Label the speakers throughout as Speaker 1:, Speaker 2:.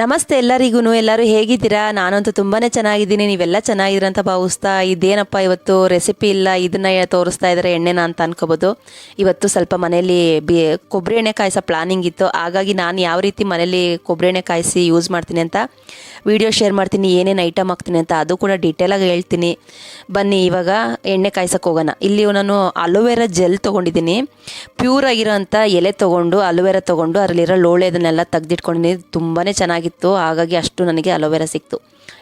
Speaker 1: ನಮಸ್ತೆ ಎಲ್ಲರಿಗೂ ಎಲ್ಲರೂ ಹೇಗಿದ್ದೀರಾ? ನಾನಂತೂ ತುಂಬಾ ಚೆನ್ನಾಗಿದ್ದೀನಿ. ನೀವೆಲ್ಲ ಚೆನ್ನಾಗಿದ್ದೀರಾ ಅಂತ ಭಾವಿಸ್ತಾ ಇದೇನಪ್ಪ ಇವತ್ತು ರೆಸಿಪಿ ಇಲ್ಲ, ಇದನ್ನ ತೋರಿಸ್ತಾ ಇದ್ದಾರೆ ಎಣ್ಣೆನ ಅಂತ ಅನ್ಕೋಬೋದು. ಇವತ್ತು ಸ್ವಲ್ಪ ಮನೇಲಿ ಬಿ ಕೊಬ್ಬರಿ ಎಣ್ಣೆ ಕಾಯಿಸೋ ಪ್ಲಾನಿಂಗ್ ಇತ್ತು. ಹಾಗಾಗಿ ನಾನು ಯಾವ ರೀತಿ ಮನೇಲಿ ಕೊಬ್ಬರಿ ಎಣ್ಣೆ ಕಾಯಿಸಿ ಯೂಸ್ ಮಾಡ್ತೀನಿ ಅಂತ ವಿಡಿಯೋ ಶೇರ್ ಮಾಡ್ತೀನಿ, ಏನೇನು ಐಟಮ್ ಹಾಕ್ತೀನಿ ಅಂತ ಅದು ಕೂಡ ಡೀಟೇಲಾಗಿ ಹೇಳ್ತೀನಿ. ಬನ್ನಿ, ಇವಾಗ ಎಣ್ಣೆ ಕಾಯಿಸೋಕೆ ಹೋಗೋಣ. ಇಲ್ಲಿ ನಾನು ಅಲೋವೆರಾ ಜೆಲ್ ತೊಗೊಂಡಿದ್ದೀನಿ. ಪ್ಯೂರ್ ಆಗಿರೋ ಎಲೆ ತೊಗೊಂಡು, ಅಲೋವೆರಾ ತೊಗೊಂಡು, ಅದರಲ್ಲಿರೋ ಲೋಳೆ ಅದನ್ನೆಲ್ಲ ತೆಗೆದಿಟ್ಕೊಂಡಿದ್ದೀನಿ ತುಂಬಾ ಚೆನ್ನಾಗಿತ್ತು ಹಾಗಾಗಿ ಅಷ್ಟು ನನಗೆ ಅಲೋವೆರಾ ಸಿಕ್ತು.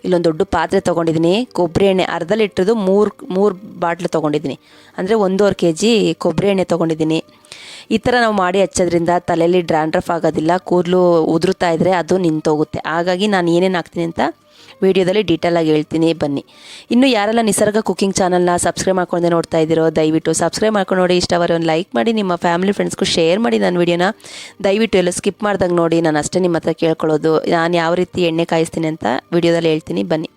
Speaker 1: ಇಲ್ಲೊಂದು ದೊಡ್ಡ ಪಾತ್ರೆ ತೊಗೊಂಡಿದ್ದೀನಿ. ಕೊಬ್ಬರಿ ಎಣ್ಣೆ ಅರ್ಧ ಲೀಟ್ರದ್ದು ಮೂರು ಮೂರು ಬಾಟ್ಲು ತೊಗೊಂಡಿದ್ದೀನಿ. ಅಂದರೆ ಒಂದೂವರೆ ಕೆ ಜಿ ಕೊಬ್ಬರಿ ಎಣ್ಣೆ ತೊಗೊಂಡಿದ್ದೀನಿ. ಈ ಥರ ನಾವು ಮಾಡಿ ಹಚ್ಚೋದ್ರಿಂದ ತಲೆಯಲ್ಲಿ ಡ್ರ್ಯಾಂಡ್ರಫ್ ಆಗೋದಿಲ್ಲ. ಕೂದಲು ಉದುರುತ್ತಾ ಇದ್ದರೆ ಅದು ನಿಂತೋಗುತ್ತೆ. ಹಾಗಾಗಿ ನಾನು ಏನೇನು ಹಾಕ್ತೀನಿ ಅಂತ ವಿಡಿಯೋದಲ್ಲಿ ಡೀಟೇಲಾಗಿ ಹೇಳ್ತೀನಿ, ಬನ್ನಿ. ಇನ್ನು ಯಾರೆಲ್ಲ ನಿಸರ್ಗ ಕುಕಿಂಗ್ ಚಾನಲ್ನ ಸಬ್ಸ್ಕ್ರೈಬ್ ಮಾಡ್ಕೊಂಡೆ ನೋಡ್ತಾ ಇದ್ದೀರೋ, ದಯವಿಟ್ಟು ಸಬ್ಸ್ಕ್ರೈಬ್ ಮಾಡ್ಕೊಂಡು ನೋಡಿ. ಇಷ್ಟವರೆ ಒಂದು ಲೈಕ್ ಮಾಡಿ, ನಿಮ್ಮ ಫ್ಯಾಮಿಲಿ ಫ್ರೆಂಡ್ಸ್ಗೂ ಶೇರ್ ಮಾಡಿ ನನ್ನ ವಿಡಿಯೋನ. ದಯವಿಟ್ಟು ಎಲ್ಲ ಸ್ಕಿಪ್ ಮಾಡ್ದಂಗೆ ನೋಡಿ. ನಾನು ಅಷ್ಟೇ ನಿಮ್ಮ ಹತ್ರ ಕೇಳ್ಕೊಳ್ಳೋದು. ನಾನು ಯಾವ ರೀತಿ ಎಣ್ಣೆ ಕಾಯಿಸ್ತೀನಿ ಅಂತ ವಿಡಿಯೋದಲ್ಲಿ ಹೇಳ್ತೀನಿ. ಬನ್ನಿ.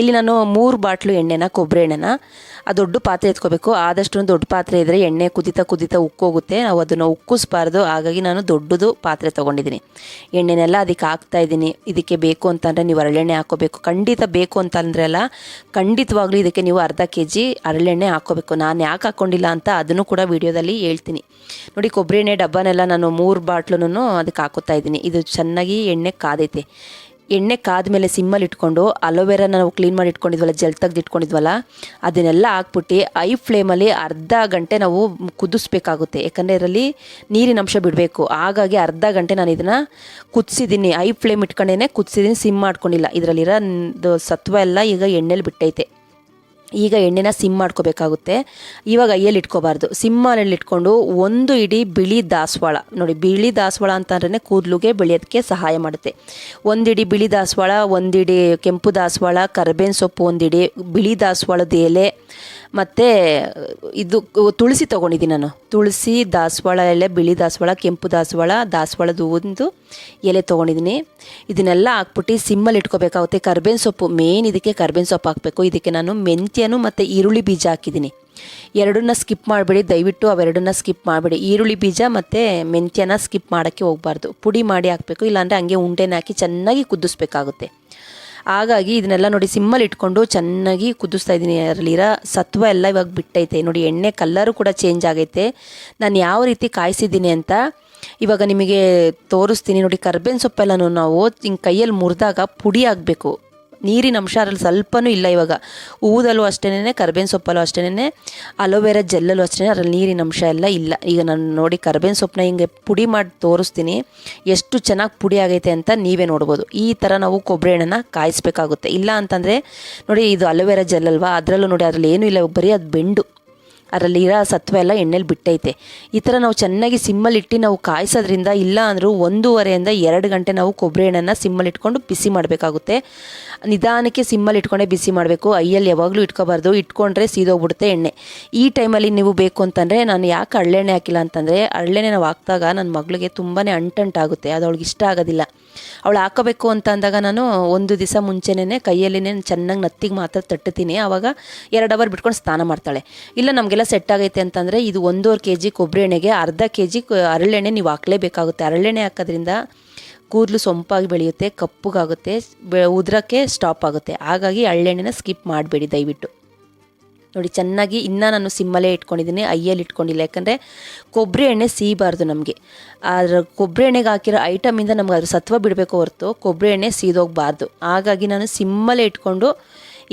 Speaker 1: ಇಲ್ಲಿ ನಾನು ಮೂರು ಬಾಟ್ಲು ಎಣ್ಣೆನ ಕೊಬ್ಬರಿ ಎಣ್ಣೆನ, ಆ ದೊಡ್ಡ ಪಾತ್ರೆ ಎತ್ಕೋಬೇಕು. ಆದಷ್ಟು ದೊಡ್ಡ ಪಾತ್ರೆ ಇದ್ದರೆ ಎಣ್ಣೆ ಕುದಿತಾ ಕುದಿತಾ ಉಕ್ಕೋಗುತ್ತೆ. ನಾವು ಅದನ್ನು ಉಕ್ಕಿಸ್ಬಾರ್ದು. ಹಾಗಾಗಿ ನಾನು ದೊಡ್ಡದು ಪಾತ್ರೆ ತೊಗೊಂಡಿದ್ದೀನಿ. ಎಣ್ಣೆನೆಲ್ಲ ಅದಕ್ಕೆ ಹಾಕ್ತಾ ಇದ್ದೀನಿ. ಇದಕ್ಕೆ ಬೇಕು ಅಂತಂದರೆ ನೀವು ಹರಳೆಣ್ಣೆ ಹಾಕೋಬೇಕು ಖಂಡಿತ ಬೇಕು ಅಂತಂದ್ರೆ ಅಲ್ಲ, ಖಂಡಿತವಾಗ್ಲೂ ಇದಕ್ಕೆ ನೀವು ಅರ್ಧ ಕೆ ಜಿ ಹರಳೆಣ್ಣೆ ಹಾಕೋಬೇಕು ನಾನು ಯಾಕೆ ಹಾಕ್ಕೊಂಡಿಲ್ಲ ಅಂತ ಅದನ್ನು ಕೂಡ ವಿಡಿಯೋದಲ್ಲಿ ಹೇಳ್ತೀನಿ. ನೋಡಿ ಕೊಬ್ಬರಿ ಎಣ್ಣೆ ಡಬ್ಬನೆಲ್ಲ ನಾನು ಮೂರು ಬಾಟ್ಲೂ ಅದಕ್ಕೆ ಹಾಕೋತಾ ಇದ್ದೀನಿ. ಇದು ಚೆನ್ನಾಗಿ ಎಣ್ಣೆ ಕಾದೈತೆ. ಎಣ್ಣೆ ಕಾದ ಮೇಲೆ ಸಿಮ್ಮಲ್ಲಿ ಇಟ್ಕೊಂಡು ಅಲೋವೆರಾ ನಾವು ಕ್ಲೀನ್ ಮಾಡಿ ಇಟ್ಕೊಂಡಿದ್ವಲ್ಲ, ಜೆಲ್ ತೆಗ್ದು ಇಟ್ಕೊಂಡಿದ್ವಲ್ಲ, ಅದನ್ನೆಲ್ಲ ಹಾಕ್ಬಿಟ್ಟು ಐ ಫ್ಲೇಮಲ್ಲಿ ಅರ್ಧ ಗಂಟೆ ನಾವು ಕುದಿಸ್ಬೇಕಾಗುತ್ತೆ. ಯಾಕಂದರೆ ಇದರಲ್ಲಿ ನೀರಿನ ಅಂಶ ಬಿಡಬೇಕು. ಹಾಗಾಗಿ ಅರ್ಧ ಗಂಟೆ ನಾನು ಇದನ್ನು ಕುದಿಸಿದ್ದೀನಿ. ಐ ಫ್ಲೇಮ್ ಇಟ್ಕೊಂಡೇ ಕುದಿಸಿದ್ದೀನಿ, ಸಿಮ್ ಮಾಡ್ಕೊಂಡಿಲ್ಲ. ಇದರಲ್ಲಿರೋ ಸತ್ವ ಎಲ್ಲ ಈಗ ಎಣ್ಣೆಲಿ ಬಿಟ್ಟೈತೆ. ಈಗ ಎಣ್ಣೆನ ಸಿಮ್ ಮಾಡ್ಕೋಬೇಕಾಗುತ್ತೆ. ಇವಾಗ ಅಯ್ಯಲ್ಲಿ ಇಟ್ಕೋಬಾರ್ದು? ಸಿಮ್ಮಲ್ಲಿ ಇಟ್ಕೊಂಡು ಒಂದು ಇಡಿ ಬಿಳಿ ದಾಸವಾಳ. ನೋಡಿ, ಬಿಳಿ ದಾಸವಾಳ ಅಂತಂದ್ರೆ ಕೂದಲುಗೆ ಬೆಳೆಯೋದಕ್ಕೆ ಸಹಾಯ ಮಾಡುತ್ತೆ. ಒಂದಿಡಿ ಬಿಳಿ ದಾಸವಾಳ ಒಂದಿಡಿ ಕೆಂಪು ದಾಸವಾಳ, ಕರ್ಬೇವಿನ ಸೊಪ್ಪು ಒಂದಿಡಿ ಬಿಳಿ ದಾಸವಾಳದ ಎಲೆ, ಮತ್ತು ಇದು ತುಳಸಿ ತೊಗೊಂಡಿದ್ದೀನಿ ನಾನು. ತುಳಸಿ ದಾಸವಾಳ ಎಲೆ, ಬಿಳಿ ದಾಸವಾಳ, ಕೆಂಪು ದಾಸವಾಳ, ದಾಸವಾಳದ ಒಂದು ಎಲೆ ತೊಗೊಂಡಿದ್ದೀನಿ. ಇದನ್ನೆಲ್ಲ ಹಾಕ್ಬಿಟ್ಟು ಸಿಮ್ಮಲ್ಲಿ ಇಟ್ಕೋಬೇಕಾಗುತ್ತೆ. ಕರ್ಬೇವಿನ ಸೊಪ್ಪು, ಮೇನ್ ಇದಕ್ಕೆ ಕರ್ಬೇವಿನ ಸೊಪ್ಪು ಹಾಕಬೇಕು. ಇದಕ್ಕೆ ನಾನು ಮೆಂತ್ಯನು ಮತ್ತು ಈರುಳ್ಳಿ ಬೀಜ ಹಾಕಿದ್ದೀನಿ. ಎರಡನ್ನ ಸ್ಕಿಪ್ ಮಾಡಬೇಡಿ, ದಯವಿಟ್ಟು ಅವೆರಡನ್ನ ಸ್ಕಿಪ್ ಮಾಡಬೇಡಿ. ಈರುಳ್ಳಿ ಬೀಜ ಮತ್ತು ಮೆಂತ್ಯನ ಸ್ಕಿಪ್ ಮಾಡೋಕ್ಕೆ ಹೋಗಬಾರ್ದು. ಪುಡಿ ಮಾಡಿ ಹಾಕಬೇಕು, ಇಲ್ಲಾಂದರೆ ಹಂಗೆ ಉಂಡೆನ ಹಾಕಿ ಚೆನ್ನಾಗಿ ಕುದಿಸ್ಬೇಕಾಗುತ್ತೆ. ಹಾಗಾಗಿ ಇದನ್ನೆಲ್ಲ ನೋಡಿ ಸಿಮ್ಮಲ್ಲಿ ಇಟ್ಕೊಂಡು ಚೆನ್ನಾಗಿ ಕುದಿಸ್ತಾ ಇದ್ದೀನಿ. ಅದರಲ್ಲಿರೋ ಸತ್ವ ಎಲ್ಲ ಇವಾಗ ಬಿಟ್ಟೈತೆ. ನೋಡಿ ಎಣ್ಣೆ ಕಲ್ಲರು ಕೂಡ ಚೇಂಜ್ ಆಗೈತೆ. ನಾನು ಯಾವ ರೀತಿ ಕಾಯಿಸಿದ್ದೀನಿ ಅಂತ ಇವಾಗ ನಿಮಗೆ ತೋರಿಸ್ತೀನಿ. ನೋಡಿ ಕರ್ಬೇವಿನ ಸೊಪ್ಪೆಲ್ಲನೂ ನಾವು ಹಿಂಗೆ ಕೈಯಲ್ಲಿ ಮುರಿದಾಗ ಪುಡಿ ಆಗಬೇಕು ನೀರಿನ ಅಂಶ ಅದ್ರಲ್ಲಿ ಸ್ವಲ್ಪನೂ ಇಲ್ಲ ಇವಾಗ. ಹೂದಲ್ಲೂ ಅಷ್ಟೇ ಕರ್ಬೇವಿನ ಸೊಪ್ಪಲ್ಲೂ ಅಷ್ಟೇ ಅಲೋವೆರಾ ಜೆಲ್ಲಲ್ಲೂ ಅಷ್ಟೇ ಅದ್ರಲ್ಲಿ ನೀರಿನ ಅಂಶ ಎಲ್ಲ ಇಲ್ಲ. ಈಗ ನಾನು ನೋಡಿ ಕರ್ಬೇವಿನ ಸೊಪ್ಪನ್ನ ಹಿಂಗೆ ಪುಡಿ ಮಾಡಿ ತೋರಿಸ್ತೀನಿ. ಎಷ್ಟು ಚೆನ್ನಾಗಿ ಪುಡಿ ಆಗೈತೆ ಅಂತ ನೀವೇ ನೋಡ್ಬೋದು. ಈ ಥರ ನಾವು ಕೊಬ್ಬರಿ ಎಣ್ಣೆನ ಕಾಯಿಸ್ಬೇಕಾಗುತ್ತೆ. ಇಲ್ಲ ಅಂತಂದರೆ ನೋಡಿ ಇದು ಅಲೋವೆರಾ ಜೆಲ್ ಅಲ್ವಾ? ಅದರಲ್ಲೂ ನೋಡಿ ಅದರಲ್ಲಿ ಏನೂ ಇಲ್ಲ. ಬರೀ ಅದು ಬೆಂಡು. ಅದರಲ್ಲಿ ಇರೋ ಸತ್ವ ಎಲ್ಲ ಎಣ್ಣೆಲಿ ಬಿಟ್ಟೈತೆ. ಈ ಥರ ನಾವು ಚೆನ್ನಾಗಿ ಸಿಮ್ಮಲ್ಲಿ ಇಟ್ಟು ನಾವು ಕಾಯಿಸೋದ್ರಿಂದ ಇಲ್ಲ ಅಂದರೂ ಒಂದೂವರೆಯಿಂದ ಎರಡು ಗಂಟೆ ನಾವು ಕೊಬ್ಬರಿ ಎಣ್ಣೆನ ಸಿಮ್ಮಲ್ಲಿ ಇಟ್ಕೊಂಡು ಬಿಸಿ ಮಾಡಬೇಕಾಗುತ್ತೆ. ನಿಧಾನಕ್ಕೆ ಸಿಮ್ಮಲ್ಲಿ ಇಟ್ಕೊಂಡೆ ಬಿಸಿ ಮಾಡಬೇಕು. ಐಯಲ್ಲಿ ಯಾವಾಗಲೂ ಇಟ್ಕೋಬಾರ್ದು. ಇಟ್ಕೊಂಡ್ರೆ ಸೀದೋಗ್ಬಿಡುತ್ತೆ ಎಣ್ಣೆ. ಈ ಟೈಮಲ್ಲಿ ನೀವು ಬೇಕು ಅಂತಂದರೆ ನಾನು ಯಾಕೆ ಹಳ್ಳೆಣ್ಣೆ ಹಾಕಿಲ್ಲ ಅಂತಂದರೆ ಹಳ್ಳೆಣ್ಣೆ ನಾವು ಹಾಕಿದಾಗ ನನ್ನ ಮಗಳಿಗೆ ತುಂಬಾ ಅಂಟಂಟಾಗುತ್ತೆ. ಅದು ಅವಳಿಗೆ ಇಷ್ಟ ಆಗೋದಿಲ್ಲ. ಅವಳು ಹಾಕೋಬೇಕು ಅಂತ ಅಂದಾಗ ನಾನು ಒಂದು ದಿವಸ ಮುಂಚೆನೇ ಕೈಯಲ್ಲಿನೇ ಚೆನ್ನಾಗಿ ನತ್ತಿಗೆ ಮಾತ್ರ ತಟ್ಟುತ್ತೀನಿ ಆವಾಗ ಎರಡು ಅವರ್ ಬಿಟ್ಕೊಂಡು ಸ್ನಾನ ಮಾಡ್ತಾಳೆ. ಇಲ್ಲ, ನಮಗೆಲ್ಲ ಸೆಟ್ ಆಗೈತೆ ಅಂತಂದರೆ ಇದು ಒಂದೂವರೆ ಕೆ ಜಿ ಕೊಬ್ಬರಿ ಎಣ್ಣೆಗೆ ಅರ್ಧ ಕೆ ಜಿ ಹರಳೆಣ್ಣೆ ನೀವು ಹಾಕಲೇಬೇಕಾಗುತ್ತೆ. ಹರಳೆಣ್ಣೆ ಹಾಕೋದ್ರಿಂದ ಕೂದಲು ಸೊಂಪಾಗಿ ಬೆಳೆಯುತ್ತೆ, ಕಪ್ಪುಗಾಗುತ್ತೆ, ಬೆ ಉದ್ರಕ್ಕೆ ಸ್ಟಾಪ್ ಆಗುತ್ತೆ. ಹಾಗಾಗಿ ಹಳ್ಳೆಣ್ಣೆನ ಸ್ಕಿಪ್ ಮಾಡಬೇಡಿ ದಯವಿಟ್ಟು. ನೋಡಿ, ಚೆನ್ನಾಗಿ ಇನ್ನೂ ನಾನು ಸಿಮ್ಮಲ್ಲೇ ಇಟ್ಕೊಂಡಿದ್ದೀನಿ ಐಯಲ್ಲಿ ಇಟ್ಕೊಂಡಿಲ್ಲ. ಯಾಕಂದರೆ ಕೊಬ್ಬರಿ ಎಣ್ಣೆ ಸೀಬಾರ್ದು ನಮಗೆ. ಅದರ ಕೊಬ್ಬರಿ ಎಣ್ಣೆಗೆ ಹಾಕಿರೋ ಐಟಮಿಂದ ನಮ್ಗೆ ಅದ್ರ ಸತ್ವ ಬಿಡಬೇಕು ಹೊರತು ಕೊಬ್ಬರಿ ಎಣ್ಣೆ ಸೀದೋಗಬಾರ್ದು. ಹಾಗಾಗಿ ನಾನು ಸಿಮ್ಮಲ್ಲೇ ಇಟ್ಕೊಂಡು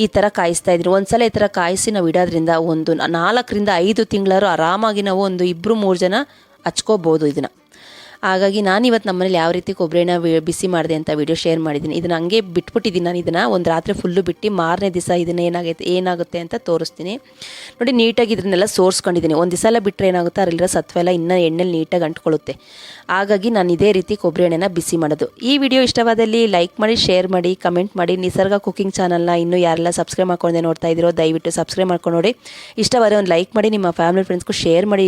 Speaker 1: ಈ ಥರ ಕಾಯಿಸ್ತಾ ಇದ್ದೀನಿ. ಒಂದ್ಸಲ ಈ ಥರ ಕಾಯಿಸಿ ನಾವು ಇಡೋದ್ರಿಂದ ಒಂದು ನಾಲ್ಕರಿಂದ ಐದು ತಿಂಗಳಾರು ಆರಾಮಾಗಿ ನಾವು ಒಂದು ಇಬ್ಬರು ಮೂರು ಜನ ಹಚ್ಕೋಬೋದು ಇದನ್ನು. ಹಾಗಾಗಿ ನಾನು ಇವತ್ತು ನಮ್ಮನೇಲಿ ಯಾವ ರೀತಿ ಕೊಬ್ಬರಿನ ಬಿಸಿ ಮಾಡಿದೆ ಅಂತ ವಿಡಿಯೋ ಶೇರ್ ಮಾಡಿದ್ದೀನಿ. ಇದನ್ನು ಹಂಗೆ ಬಿಟ್ಬಿಟ್ಟಿದ್ದೀನಿ ನಾನು ಇದನ್ನು. ಒಂದು ರಾತ್ರಿ ಫುಲ್ಲು ಬಿಟ್ಟು ಮಾರನೇ ದಿವಸ ಇದನ್ನು ಏನಾಗೈತೆ, ಏನಾಗುತ್ತೆ ಅಂತ ತೋರಿಸ್ತೀನಿ. ನೋಡಿ, ನೀಟಾಗಿ ಇದನ್ನೆಲ್ಲ ಸೋರ್ಸ್ಕೊಂಡಿದ್ದೀನಿ. ಒಂದು ದಿವಸ ಎಲ್ಲ ಬಿಟ್ಟರೆ ಏನಾಗುತ್ತೆ? ಅದರಲ್ಲಿರೋ ಸತ್ವ ಎಲ್ಲ ಇನ್ನೂ ಎಣ್ಣೆಲಿ ನೀಟಾಗಿ ಅಂಟ್ಕೊಳ್ಳುತ್ತೆ. ಹಾಗಾಗಿ ನಾನು ಇದೇ ರೀತಿ ಕೊಬ್ಬರಿ ಎಣ್ಣೆನ ಬಿಸಿ ಮಾಡೋದು. ಈ ವಿಡಿಯೋ ಇಷ್ಟವಾದಲ್ಲಿ ಲೈಕ್ ಮಾಡಿ ಶೇರ್ ಮಾಡಿ ಕಮೆಂಟ್ ಮಾಡಿ. ನಿಸರ್ಗ ಕುಕಿಂಗ್ ಚಾನಲ್ನ ಇನ್ನೂ ಯಾರೆಲ್ಲ ಸಬ್ಸ್ಕ್ರೈಬ್ ಮಾಡ್ಕೊಂಡೆ ನೋಡ್ತಾ ಇದ್ದೀರೋ, ದಯವಿಟ್ಟು ಸಬ್ಸ್ಕ್ರೈಬ್ ಮಾಡ್ಕೊಂಡು ನೋಡಿ. ಇಷ್ಟವಾದರೆ ಒಂದು ಲೈಕ್ ಮಾಡಿ, ನಿಮ್ಮ ಫ್ಯಾಮಿಲಿ ಫ್ರೆಂಡ್ಸ್ಗೂ ಶೇರ್ ಮಾಡಿ.